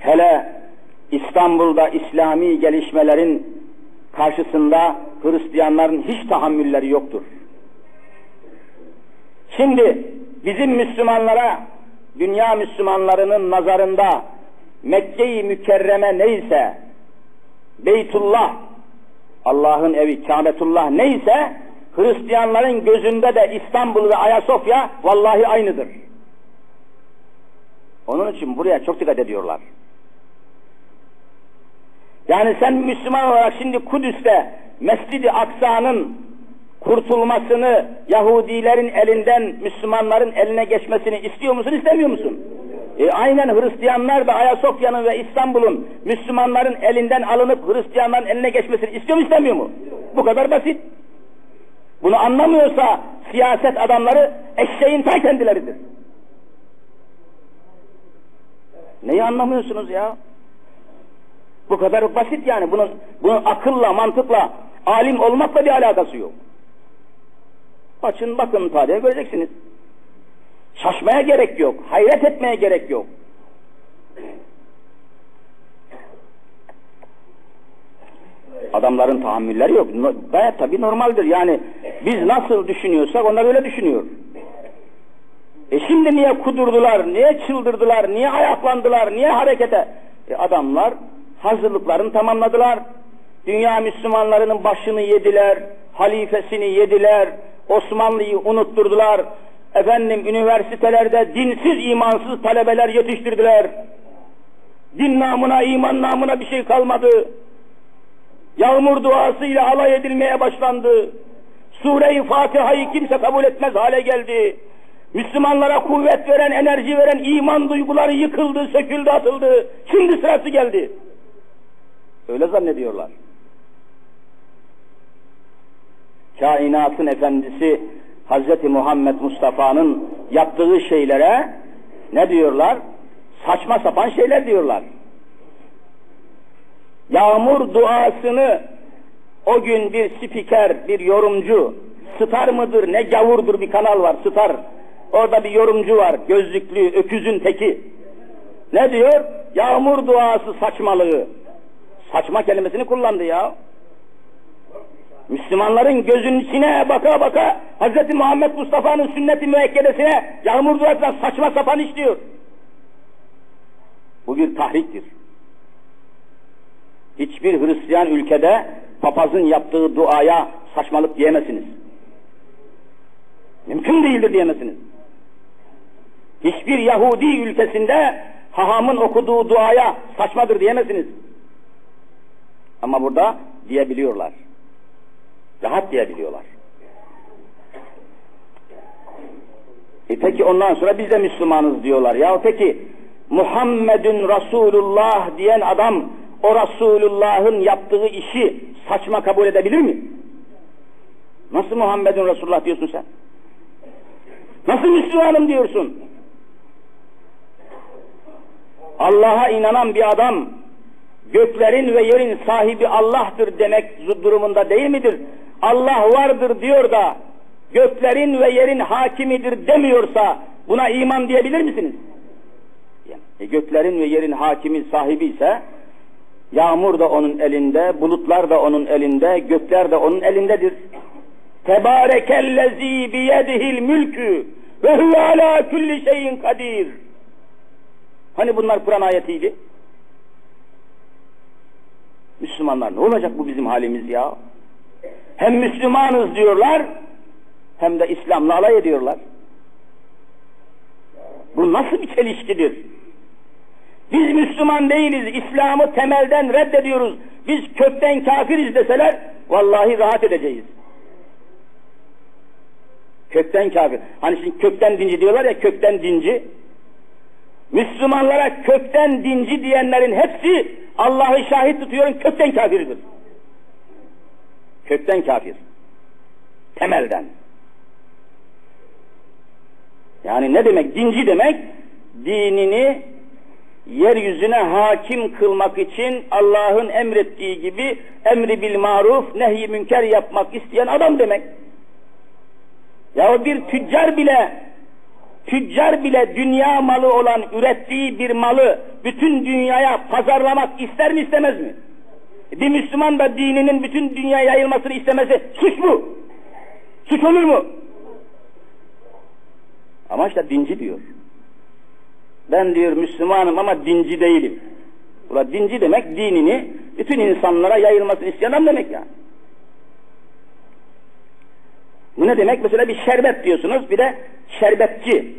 Hele İstanbul'da İslami gelişmelerin karşısında Hristiyanların hiç tahammülleri yoktur. Şimdi bizim Müslümanlara, dünya Müslümanlarının nazarında Mekke-i Mükerreme neyse, Beytullah, Allah'ın evi Kâbetullah neyse, Hristiyanların gözünde de İstanbul ve Ayasofya vallahi aynıdır. Onun için buraya çok dikkat ediyorlar. Yani sen Müslüman olarak şimdi Kudüs'te Mescid-i Aksa'nın kurtulmasını Yahudilerin elinden Müslümanların eline geçmesini istiyor musun istemiyor musun? E, aynen Hristiyanlar da Ayasofya'nın ve İstanbul'un Müslümanların elinden alınıp Hristiyanların eline geçmesini istiyor mu istemiyor mu? Bu kadar basit. Bunu anlamıyorsa siyaset adamları eşeğin ta kendileridir. Neyi anlamıyorsunuz ya? Bu kadar basit yani. Bunun, bunun akılla, mantıkla, alim olmakla bir alakası yok. Açın bakın tarihe göreceksiniz. Şaşmaya gerek yok. Hayret etmeye gerek yok. Adamların tahammülleri yok. Gayet tabi normaldir. Yani biz nasıl düşünüyorsak onlar öyle düşünüyor. E şimdi niye kudurdular, niye çıldırdılar, niye ayaklandılar, niye harekete? E adamlar hazırlıklarını tamamladılar. Dünya Müslümanlarının başını yediler, halifesini yediler, Osmanlı'yı unutturdular. Efendim üniversitelerde dinsiz imansız talebeler yetiştirdiler. Din namına, iman namına bir şey kalmadı. Yağmur duasıyla alay edilmeye başlandı. Sure-i Fatiha'yı kimse kabul etmez hale geldi. Müslümanlara kuvvet veren, enerji veren iman duyguları yıkıldı, söküldü, atıldı. Şimdi sırası geldi. Öyle zannediyorlar. Kainatın efendisi Hz. Muhammed Mustafa'nın yaptığı şeylere ne diyorlar? Saçma sapan şeyler diyorlar. Yağmur duasını o gün bir spiker, bir yorumcu, Star mıdır ne gavurdur bir kanal var Star. Orada bir yorumcu var gözlüklü öküzün teki. Ne diyor? Yağmur duası saçmalığı. Saçma kelimesini kullandı ya. Müslümanların gözünün içine baka baka Hz. Muhammed Mustafa'nın sünneti müekkedesine yağmur duasına saçma sapan işliyor. Bu bir tahriktir. Hiçbir Hristiyan ülkede papazın yaptığı duaya saçmalık diyemezsiniz. Mümkün değildir diyemezsiniz. Hiçbir Yahudi ülkesinde hahamın okuduğu duaya saçmadır diyemezsiniz. Ama burada diyebiliyorlar. Rahat diyebiliyorlar. E peki ondan sonra biz de Müslümanız diyorlar. Ya peki Muhammedun Resulullah diyen adam o Resulullah'ın yaptığı işi saçma kabul edebilir mi? Nasıl Muhammedun Resulullah diyorsun sen? Nasıl Müslümanım diyorsun? Allah'a inanan bir adam göklerin ve yerin sahibi Allah'tır demek durumunda değil midir? Allah vardır diyor da göklerin ve yerin hakimidir demiyorsa buna iman diyebilir misiniz? E, göklerin ve yerin hakimi sahibi ise yağmur da onun elinde, bulutlar da onun elinde, gökler de onun elindedir. Tebarekellezi biyedihil mülkü ve huve ala kulli şeyin kadir. Hani bunlar Kur'an ayetiydi? Müslümanlar ne olacak bu bizim halimiz ya? Hem Müslümanız diyorlar, hem de İslam'la alay ediyorlar. Bu nasıl bir çelişkidir? Biz Müslüman değiliz, İslam'ı temelden reddediyoruz. Biz kökten kafiriz deseler, vallahi rahat edeceğiz. Kökten kafir. Hani şimdi kökten dinci diyorlar ya, kökten dinci. Müslümanlara kökten dinci diyenlerin hepsi Allah'ı şahit tutuyorum kökten kafirdir. Kökten kafir. Temelden. Yani ne demek? Dinci demek dinini yeryüzüne hakim kılmak için Allah'ın emrettiği gibi emri bil maruf, nehy münker yapmak isteyen adam demek. Ya bir tüccar bile tüccar bile dünya malı olan ürettiği bir malı bütün dünyaya pazarlamak ister mi istemez mi? Bir Müslüman da dininin bütün dünyaya yayılmasını istemesi suç mu? Suç olur mu? Ama işte dinci diyor. Ben diyor Müslümanım ama dinci değilim. Ula dinci demek dinini bütün insanlara yayılmasını isteyen demek yani. Bu ne demek? Mesela bir şerbet diyorsunuz, bir de şerbetçi.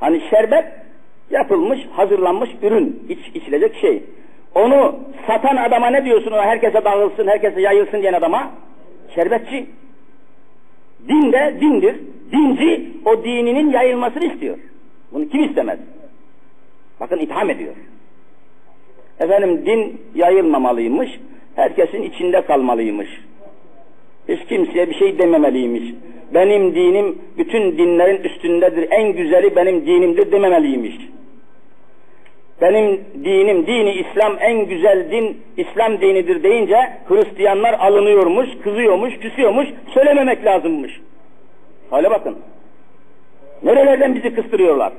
Hani şerbet yapılmış, hazırlanmış ürün, iç, içilecek şey. Onu satan adama ne diyorsun? Herkese dağılsın, herkese yayılsın diyen adama? Şerbetçi. Din de dindir. Dinci o dininin yayılmasını istiyor. Bunu kim istemez? Bakın itham ediyor. Efendim din yayılmamalıymış, herkesin içinde kalmalıymış. Hiç kimseye bir şey dememeliymiş. Benim dinim bütün dinlerin üstündedir, en güzeli benim dinimdir dememeliymiş. Benim dinim, dini İslam en güzel din İslam dinidir deyince Hristiyanlar alınıyormuş, kızıyormuş, küsüyormuş, söylememek lazımmış. Hale bakın. Nerelerden bizi kıstırıyorlar?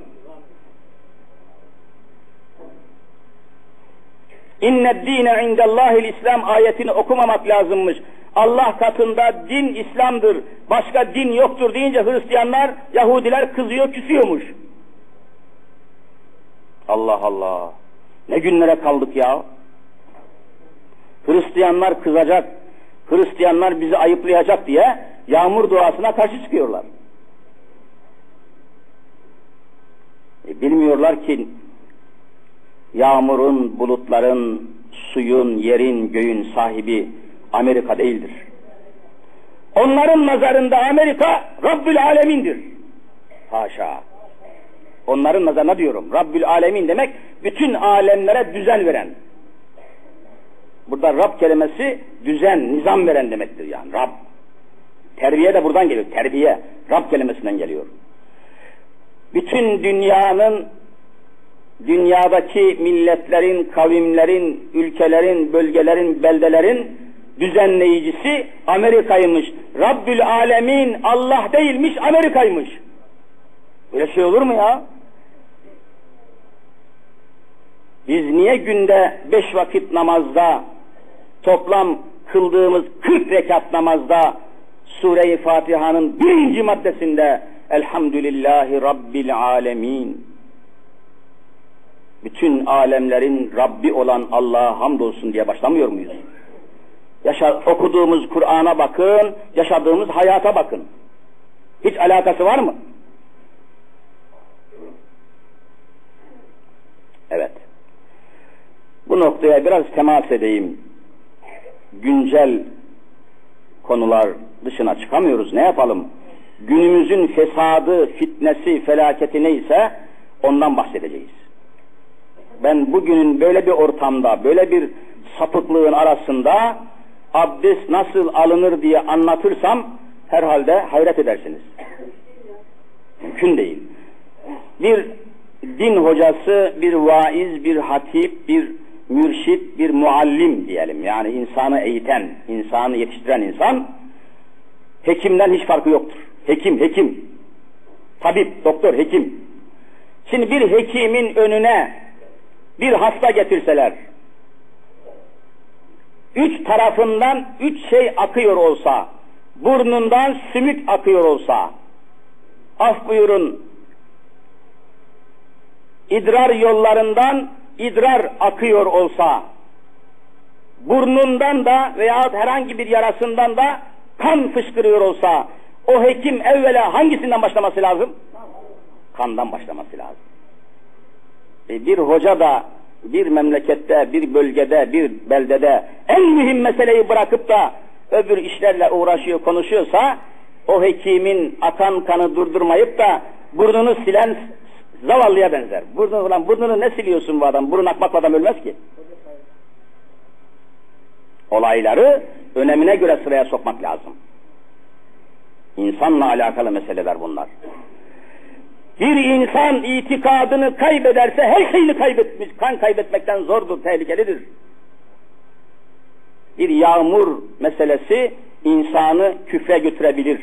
İnne dine indellahil İslam ayetini okumamak lazımmış. Allah katında din İslam'dır, başka din yoktur deyince Hristiyanlar, Yahudiler kızıyor, küsüyormuş. Allah Allah! Ne günlere kaldık ya! Hristiyanlar kızacak, Hristiyanlar bizi ayıplayacak diye yağmur duasına karşı çıkıyorlar. E, bilmiyorlar ki yağmurun, bulutların, suyun, yerin, göğün sahibi Amerika değildir. Onların nazarında Amerika Rabbül Alemin'dir. Haşa. Onların nazarına diyorum. Rabbül Alemin demek bütün alemlere düzen veren. Burada Rab kelimesi düzen, nizam veren demektir yani. Rab. Terbiye de buradan geliyor. Terbiye. Rab kelimesinden geliyor. Bütün dünyanın dünyadaki milletlerin, kavimlerin, ülkelerin, bölgelerin, beldelerin düzenleyicisi Amerika'ymış. Rabbül Alemin Allah değilmiş, Amerika'ymış. Böyle şey olur mu ya? Biz niye günde beş vakit namazda toplam kıldığımız 40 rekat namazda Sure-i Fatiha'nın birinci maddesinde Elhamdülillahi Rabbil Alemin bütün alemlerin Rabbi olan Allah'a hamdolsun diye başlamıyor muyuz? Yaşa, okuduğumuz Kur'an'a bakın, yaşadığımız hayata bakın. Hiç alakası var mı? Evet. Bu noktaya biraz temas edeyim. Güncel konular dışına çıkamıyoruz. Ne yapalım? Günümüzün fesadı, fitnesi, felaketi neyse ondan bahsedeceğiz. Ben bugünün böyle bir ortamda, böyle bir sapıklığın arasında abdest nasıl alınır diye anlatırsam herhalde hayret edersiniz. Mümkün değil. Bir din hocası, bir vaiz, bir hatip, bir mürşit, bir muallim diyelim. Yani insanı eğiten, insanı yetiştiren insan hekimden hiç farkı yoktur. Hekim, hekim. Tabip, doktor, hekim. Şimdi bir hekimin önüne bir hasta getirseler, üç tarafından üç şey akıyor olsa, burnundan sümük akıyor olsa, af buyurun, idrar yollarından idrar akıyor olsa, burnundan da veya herhangi bir yarasından da kan fışkırıyor olsa, o hekim evvela hangisinden başlaması lazım? Kandan başlaması lazım. E bir hoca da bir memlekette, bir bölgede, bir beldede en mühim meseleyi bırakıp da öbür işlerle uğraşıyor, konuşuyorsa o hekimin akan kanı durdurmayıp da burnunu silen zavallıya benzer. Burnunu, ulan burnunu ne siliyorsun bu adam? Burun akmakla adam ölmez ki. Olayları önemine göre sıraya sokmak lazım. İnsanla alakalı meseleler bunlar. Bir insan itikadını kaybederse her şeyini kaybetmiş. Kan kaybetmekten zordur, tehlikelidir. Bir yağmur meselesi insanı küfre götürebilir.